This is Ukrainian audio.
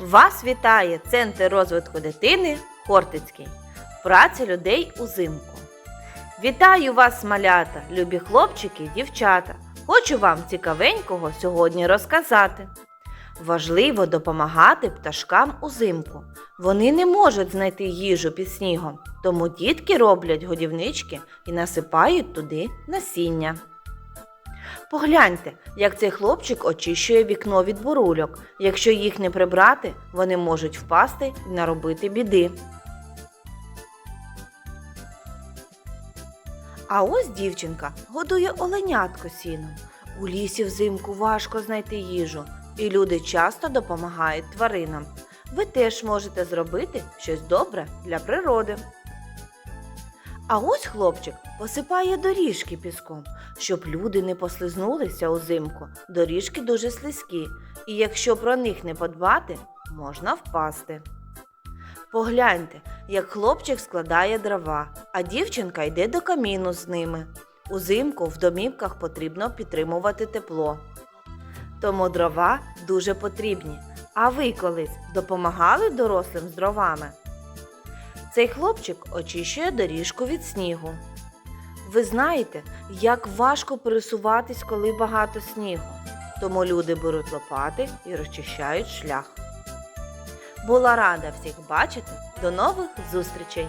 Вас вітає Центр розвитку дитини Хортицький. Праця людей узимку. Вітаю вас, малята, любі хлопчики дівчата. Хочу вам цікавенького сьогодні розказати. Важливо допомагати пташкам узимку. Вони не можуть знайти їжу під снігом, тому дітки роблять годівнички і насипають туди насіння. Погляньте, як цей хлопчик очищує вікно від бурульок. Якщо їх не прибрати, вони можуть впасти і наробити біди. А ось дівчинка годує оленятко сіном. У лісі взимку важко знайти їжу, і люди часто допомагають тваринам. Ви теж можете зробити щось добре для природи. А ось хлопчик посипає доріжки піском, щоб люди не послизнулися узимку. Доріжки дуже слизькі, і якщо про них не подбати, можна впасти. Погляньте, як хлопчик складає дрова, а дівчинка йде до каміну з ними. Узимку в домівках потрібно підтримувати тепло. Тому дрова дуже потрібні. А ви колись допомагали дорослим з дровами? Цей хлопчик очищує доріжку від снігу. Ви знаєте, як важко пересуватись, коли багато снігу. Тому люди беруть лопати і розчищають шлях. Була рада всіх бачити. До нових зустрічей!